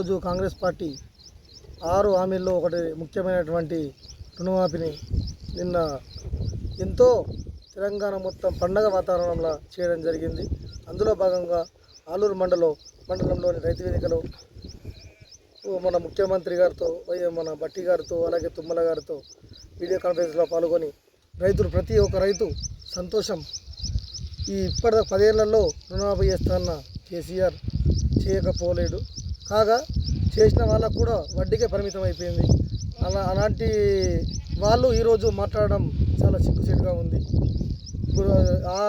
ఈరోజు కాంగ్రెస్ పార్టీ ఆరు హామీల్లో ఒకటి ముఖ్యమైనటువంటి రుణమాఫీని నిన్న ఎంతో తెలంగాణ మొత్తం పండగ వాతావరణంలో చేయడం జరిగింది. అందులో భాగంగా ఆలూరు మండలం మండలంలోని రైతు వేదికలో ఓ మన ముఖ్యమంత్రి గారితో వై- మన బట్టి గారితో అలాగే తుమ్మల గారితో వీడియో కాన్ఫరెన్స్లో పాల్గొని రైతులు ప్రతి ఒక్క రైతు సంతోషం. ఈ ఇప్పటి పదేళ్ళలో రుణమాఫీ చేస్తాన్న కేసీఆర్ చేయకపోలేడు. కాగా చేసిన వాళ్ళకు కూడా వడ్డీకే పరిమితం అయిపోయింది. అలా అలాంటి వాళ్ళు ఈరోజు మాట్లాడడం చాలా సిగ్గుచేటుగా ఉంది. ఇప్పుడు ఆ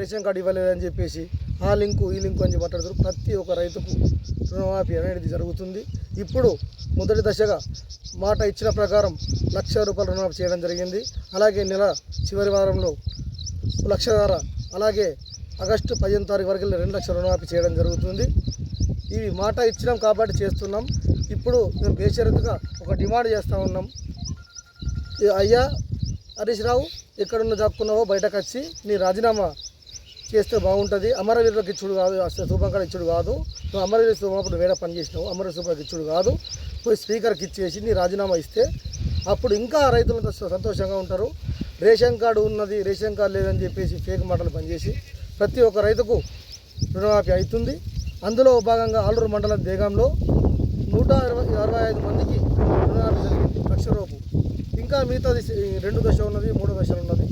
రేషన్ కార్డు ఇవ్వలేదని చెప్పేసి ఆ లింకు ఈ లింకు అని మాట్లాడుతారు ప్రతి ఒక్క రైతుకు రుణమాఫీ అనేది జరుగుతుంది. ఇప్పుడు మొదటి దశగా మాట ఇచ్చిన ప్రకారం లక్ష రూపాయల రుణమాఫీ చేయడం జరిగింది. అలాగే నెల చివరి వారంలో లక్షన్నర అలాగే ఆగస్టు పదిహేను తారీఖు వరకు రెండు లక్షల రుణమాఫీ చేయడం జరుగుతుంది. ఇవి మాట ఇచ్చినాం కాబట్టి చేస్తున్నాం. ఇప్పుడు మేము బేషరతుగా ఒక డిమాండ్ చేస్తూ ఉన్నాం. అయ్యా హరీష్ రావు ఎక్కడున్న దాక్కున్నావో బయటకు వచ్చి నీ రాజీనామా చేస్తే బాగుంటుంది. అమరవీరులకు ఇచ్చుడు కాదు అసలు శుభంకర్ ఇచ్చుడు కాదు. నువ్వు అమరవీరు శుభప్పుడు వేరే పని చేసినావు అమరవీర శుభకి ఇచ్చుడు కాదు. పోయి స్పీకర్కి ఇచ్చేసి నీ రాజీనామా ఇస్తే అప్పుడు ఇంకా రైతులంతా సంతోషంగా ఉంటారు. రేషన్ కార్డు ఉన్నది రేషన్ కార్డు లేదని చెప్పేసి ఫేక్ మాటలు పనిచేసి ప్రతి ఒక్క రైతుకు రుణమాఫీ అవుతుంది. అందులో భాగంగా ఆలూరు మండలం దేగంలో నూట అరవై అరవై ఐదు మందికి రుణాలు జరిగింది లక్ష రూపు ఇంకా మిగతాది రెండు దశ ఉన్నది మూడో దశలు ఉన్నది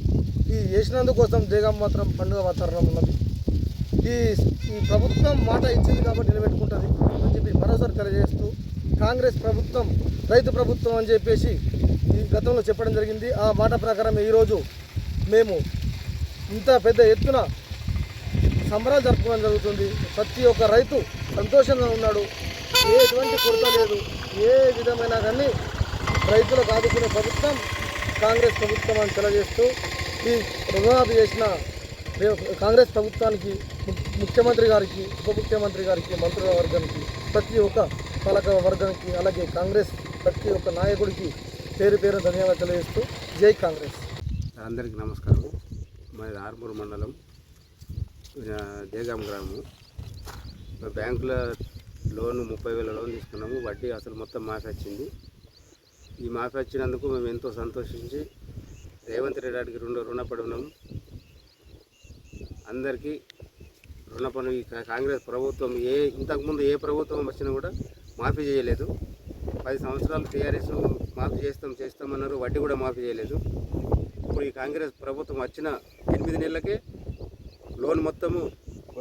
ఈ వేసినందుకోసం దేగం మాత్రం పండుగ వాతావరణం ఉన్నది. ఈ ఈ ప్రభుత్వం మాట ఇచ్చింది కాబట్టి నిలబెట్టుకుంటుంది అని చెప్పి మరోసారి తెలియజేస్తూ కాంగ్రెస్ ప్రభుత్వం రైతు ప్రభుత్వం అని చెప్పేసి ఈ గతంలో చెప్పడం జరిగింది. ఆ మాట ప్రకారం ఈరోజు మేము ఇంత పెద్ద ఎత్తున సంబరాలు జరుపుకోవడం జరుగుతుంది. ప్రతి ఒక్క రైతు సంతోషంగా ఉన్నాడు. ఏ ఎటువంటి కొరత లేదు. ఏ విధమైన కానీ రైతులకు ఆదుకునే ప్రభుత్వం కాంగ్రెస్ ప్రభుత్వం అని తెలియజేస్తూ ఈ రుణమాఫీ చేసిన కాంగ్రెస్ ప్రభుత్వానికి ముఖ్యమంత్రి గారికి ఉప ముఖ్యమంత్రి గారికి మంత్రుల వర్గానికి ప్రతి ఒక్క పాలక వర్గానికి అలాగే కాంగ్రెస్ ప్రతి ఒక్క నాయకుడికి పేరు పేరు ధన్యవాదాలు తెలియజేస్తూ జై కాంగ్రెస్. అందరికీ నమస్కారం. మాది ఆర్మూరు మండలం దేగాం గ్రామం బ్యాంకులో లోన్ ముప్పై వేల లోన్ తీసుకున్నాము. వడ్డీ అసలు మొత్తం మాఫీ వచ్చింది. ఈ మాఫీ వచ్చినందుకు మేము ఎంతో సంతోషించి రేవంత్ రెడ్డి గారికి రుణ రుణపడి ఉన్నాము అందరికీ రుణపడి కాంగ్రెస్ ప్రభుత్వం ఏ ఇంతకుముందు ఏ ప్రభుత్వం వచ్చినా కూడా మాఫీ చేయలేదు. పది సంవత్సరాలు టీఆర్ఎస్ మాఫీ చేస్తాం చేస్తామన్నారు వడ్డీ కూడా మాఫీ చేయలేదు. ఇప్పుడు ఈ కాంగ్రెస్ ప్రభుత్వం వచ్చిన ఎనిమిది నెలలకే లోన్ మొత్తము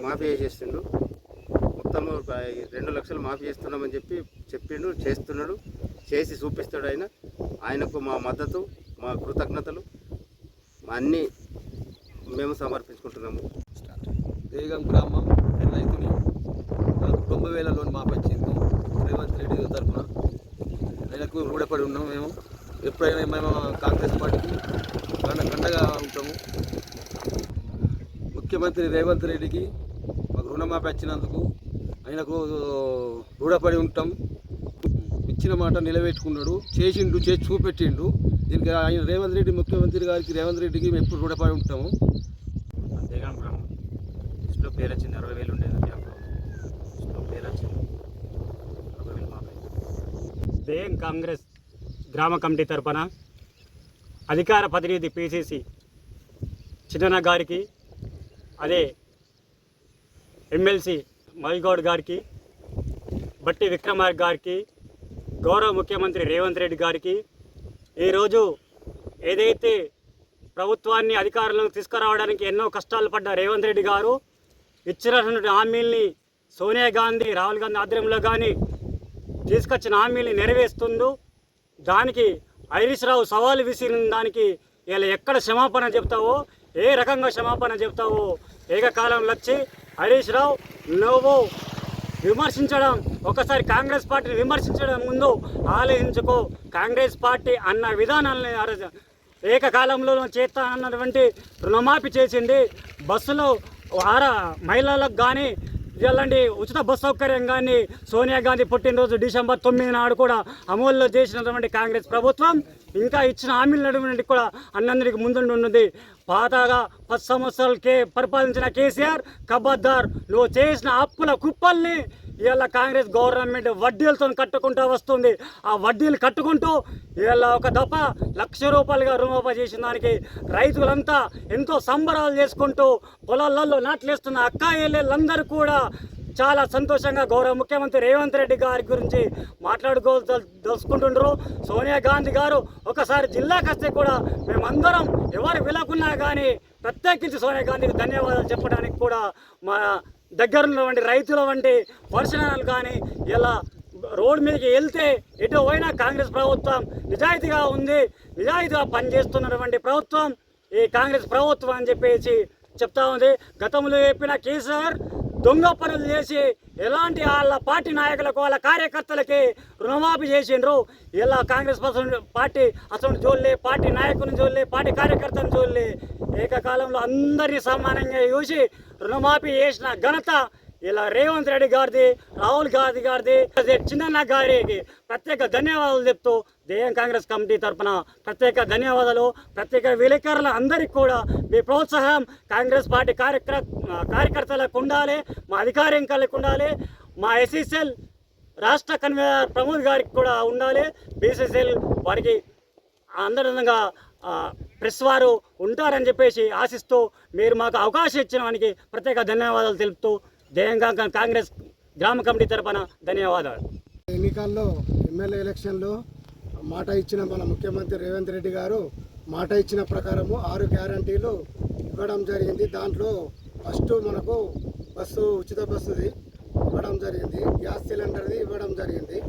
మాఫీ చేసేసిండు మొత్తము రెండు లక్షలు మాఫీ చేస్తున్నామని చెప్పి చెప్పిండు చేస్తున్నాడు. చేసి చూపిస్తాడు ఆయన. ఆయనకు మా మద్దతు మా కృతజ్ఞతలు. మా అన్నీ మేము సమర్పించుకుంటున్నాము. దేగం గ్రామం రైతుని నాకు తొంభై వేల లోన్ మాఫీ వచ్చింది. రేవంత్ రెడ్డి తరఫున. ఆయనకు రూఢపడి ఉన్నాం మేము. ఎప్పుడైనా మేము కాంగ్రెస్ పార్టీకి కండగా ఉంటాము. ముఖ్యమంత్రి రేవంత్ రెడ్డికి మాకు రుణమాఫీ వచ్చినందుకు ఆయనకు రూఢపడి ఉంటాం. ఇచ్చిన మాట నిలబెట్టుకున్నాడు. చేసిండు చేసి చూపెట్టిండు. దీనికి ఆయన రేవంత్ రెడ్డి ముఖ్యమంత్రి గారికి రేవంత్ రెడ్డికి మేము ఎప్పుడు రూఢపడి ఉంటాము. గ్రామం లిస్టులో పేరు వచ్చింది అరవై వేలు ఉండేది క్యాంప్లో లిస్టులో పేరు వచ్చింది అరవై వేలు మాపై దేయం కాంగ్రెస్ గ్రామ కమిటీ తరపున అధికార ప్రతినిధి పిసిసి చిన్న గారికి అదే ఎమ్మెల్సీ మల్గౌడ్ గారికి బట్టి విక్రమార్ గారికి గౌరవ ముఖ్యమంత్రి రేవంత్ రెడ్డి గారికి ఈరోజు ఏదైతే ప్రభుత్వాన్ని అధికారంలోకి తీసుకురావడానికి ఎన్నో కష్టాలు పడ్డ రేవంత్ రెడ్డి గారు ఇచ్చినటువంటి హామీల్ని సోనియా గాంధీ రాహుల్ గాంధీ ఆధ్వర్యంలో కానీ తీసుకొచ్చిన హామీల్ని నెరవేరుస్తుందో దానికి ఐరిష్ రావు సవాలు విసిరిన దానికి ఇలా ఎక్కడ క్షమాపణ చెప్తావో ఏ రకంగా క్షమాపణ చెప్తావో ఏకకాలంలో వచ్చి హరీష్ రావు నువ్వు విమర్శించడం ఒకసారి కాంగ్రెస్ పార్టీని విమర్శించడం ముందు ఆలోచించుకో. కాంగ్రెస్ పార్టీ అన్న విధానాలని ఏకకాలంలో చేస్తా అన్నటువంటి రుణమాఫీ చేసింది. బస్సులో ఆర మహిళలకు కానీ ఇలాంటి ఉచిత బస్ సౌకర్యం కానీ సోనియా గాంధీ పుట్టినరోజు డిసెంబర్ తొమ్మిది నాడు కూడా అమల్లో చేసినటువంటి కాంగ్రెస్ ప్రభుత్వం ఇంకా ఇచ్చిన హామీలు కూడా అన్నందరికి ముందుండి ఉన్నది. పాతగా పది సంవత్సరాలకే పరిపాలించిన కేసీఆర్ కబద్దార్ నువ్వు చేసిన అప్పుల కుప్పల్ని ఇవాళ కాంగ్రెస్ గవర్నమెంట్ వడ్డీలతో కట్టుకుంటూ వస్తుంది. ఆ వడ్డీలు కట్టుకుంటూ ఇవాళ ఒక దఫ లక్ష రూపాయలుగా రుణోప చేసిన దానికి రైతులంతా ఎంతో సంబరాలు చేసుకుంటూ పొలాలలో నాట్లేస్తున్న అక్క ఏళ్ళందరూ కూడా చాలా సంతోషంగా గౌరవ ముఖ్యమంత్రి రేవంత్ రెడ్డి గారి గురించి మాట్లాడుకోదలుచుకుంటుండ్రు. సోనియా గాంధీ గారు ఒకసారి జిల్లాకి వస్తే కూడా మేమందరం ఎవరు విలకున్నా కానీ ప్రత్యేకించి సోనియా గాంధీకి ధన్యవాదాలు చెప్పడానికి కూడా మా దగ్గర ఉన్నటువంటి రైతుల వంటి వర్షణాలు కానీ ఇలా రోడ్డు మీదకి వెళ్తే ఎటు పోయినా కాంగ్రెస్ ప్రభుత్వం నిజాయితీగా ఉంది నిజాయితీగా పనిచేస్తున్నటువంటి ప్రభుత్వం ఈ కాంగ్రెస్ ప్రభుత్వం అని చెప్పేసి చెప్తా ఉంది. గతంలో చెప్పిన కేసీఆర్ దొంగ పనులు చేసి ఎలాంటి వాళ్ళ పార్టీ నాయకులకు వాళ్ళ కార్యకర్తలకి రుణమాఫీ చేసిండ్రు? ఇలా కాంగ్రెస్ పార్టీ అసలు చూడలే పార్టీ నాయకుని చూడలే పార్టీ కార్యకర్తను చూడలే. ఏకకాలంలో అందరినీ సమానంగా చూసి రుణమాఫీ చేసిన ఘనత ఇలా రేవంత్ రెడ్డి గారిది రాహుల్ గాంధీ గారిది చిన్న గారికి ప్రత్యేక ధన్యవాదాలు చెప్తూ దేయం కాంగ్రెస్ కమిటీ తరఫున ప్రత్యేక ధన్యవాదాలు ప్రత్యేక విలేకరుల అందరికీ కూడా మీ ప్రోత్సాహం కాంగ్రెస్ పార్టీ కార్యక్ర కార్యకర్తలకు ఉండాలి మా అధికారికలకు ఉండాలి మా ఎస్ఈసెల్ రాష్ట్ర కన్వీనర్ ప్రమోద్ గారికి కూడా ఉండాలి బీసీసీఎల్ వారికి అందరంగా ప్రెస్ వారు ఉంటారని చెప్పేసి ఆశిస్తూ మీరు మాకు అవకాశం ఇచ్చిన వానికి ప్రత్యేక ధన్యవాదాలు తెలుపుతూ దేయంగా కాంగ్రెస్ గ్రామ కమిటీ తరపున ధన్యవాదాలు. ఎన్నికల్లో ఎమ్మెల్యే ఎలక్షన్లో మాట ఇచ్చిన మన ముఖ్యమంత్రి రేవంత్ రెడ్డి గారు మాట ఇచ్చిన ప్రకారము ఆరు గ్యారంటీలు ఇవ్వడం జరిగింది. దాంట్లో ఫస్ట్ మనకు బస్సు ఉచిత బస్సుది ఇవ్వడం జరిగింది. గ్యాస్ సిలిండర్ది ఇవ్వడం జరిగింది.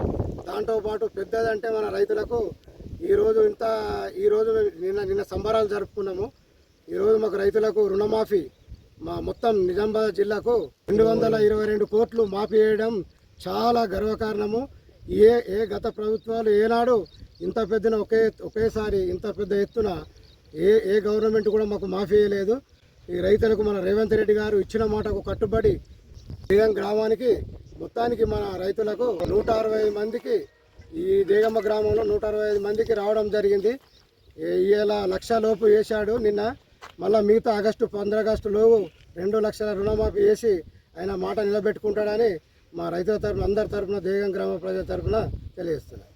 దాంతో పాటు పెద్దదంటే మన రైతులకు ఈరోజు ఇంత ఈరోజు నిన్న నిన్న సంబరాలు జరుపుకున్నాము. ఈరోజు మాకు రైతులకు రుణమాఫీ మా మొత్తం నిజామాబాద్ జిల్లాకు రెండు వందల ఇరవై రెండు కోట్లు మాఫీ చేయడం చాలా గర్వకారణము. ఏ ఏ గత ప్రభుత్వాలు ఏనాడు ఇంత పెద్దన ఒకే ఒకేసారి ఇంత పెద్ద ఎత్తున ఏ ఏ గవర్నమెంట్ కూడా మాకు మాఫీ చేయలేదు. ఈ రైతులకు మన రేవంత్ రెడ్డి గారు ఇచ్చిన మాటకు కట్టుబడి దేగం గ్రామానికి మొత్తానికి మన రైతులకు నూట అరవై మందికి ఈ దేగమ్మ గ్రామంలో నూట అరవై ఐదు మందికి రావడం జరిగింది. ఇలా లక్ష లోపు వేశాడు నిన్న. మళ్ళీ మిగతా ఆగస్టు పంద్ర ఆగస్టు లోపు రెండు లక్షల రుణమాఫీ వేసి ఆయన మాట నిలబెట్టుకుంటాడని మా రైతుల తరఫున అందరి తరఫున దేగం గ్రామ ప్రజల తరఫున తెలియజేస్తున్నాను.